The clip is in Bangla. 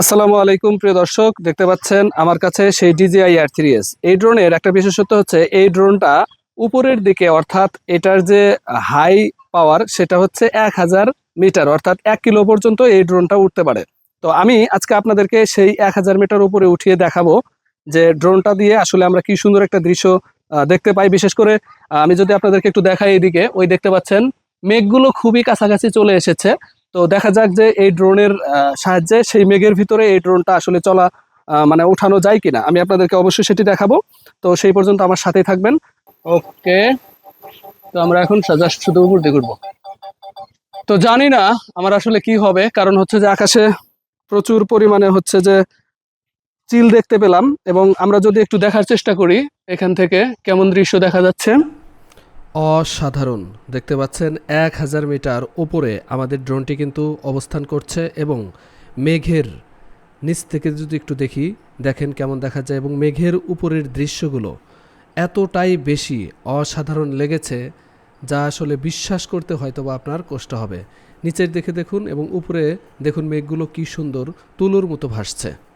আসসালামু আলাইকুম, প্রিয় দর্শক। দেখতে পাচ্ছেন আমার কাছে সেই ডিজিআই আর থ্রি এস এই ড্রোনের একটা বিশেষত্ব হচ্ছে, এই ড্রোনটা উপরের দিকে, অর্থাৎ এটার যে হাই পাওয়ার সেটা হচ্ছে এক হাজার মিটার অর্থাৎ এক কিলো পর্যন্ত এই ড্রোনটা উঠতে পারে। তো আমি আজকে আপনাদেরকে সেই এক হাজার মিটার উপরে উঠিয়ে দেখাবো যে ড্রোনটা দিয়ে আসলে আমরা কি সুন্দর একটা দৃশ্য দেখতে পাই। বিশেষ করে আমি যদি আপনাদেরকে একটু দেখাই এইদিকে ওই দেখতে পাচ্ছেন, মেঘগুলো খুবই কাছাকাছি চলে এসেছে। তো দেখা যাক যে এই ড্রোনের সাহায্যে সেই মেঘের ভিতরে এই ড্রোনটা আসলে চলা মানে ওঠানো যায় কিনা। আমি আপনাদেরকে অবশ্যই সেটি দেখাবো। তো সেই পর্যন্ত আমার সাথেই থাকবেন। ওকে। তো আমরা এখন জাস্ট শুধু উপর দিয়ে ঘুরবো। তো জানি না আমার আসলে কি হবে, কারণ হচ্ছে যে আকাশে প্রচুর পরিমাণে হচ্ছে যে চিল দেখতে পেলাম এবং আমরা যদি একটু দেখার চেষ্টা করি এখান থেকে, কেমন দৃশ্য দেখা যাচ্ছে। অসাধারণ। দেখতে পাচ্ছেন, এক হাজার মিটার ওপরে আমাদের ড্রোনটি কিন্তু অবস্থান করছে এবং মেঘের নিচ থেকে যদি একটু দেখি, দেখেন কেমন দেখা যায় এবং মেঘের উপরের দৃশ্যগুলো এতটাই বেশি অসাধারণ লেগেছে, যা আসলে বিশ্বাস করতে হয়তো বা আপনার কষ্ট হবে। নিচের দেখে দেখুন এবং উপরে দেখুন মেঘগুলো কি সুন্দর, তুলোর মতো ভাসছে।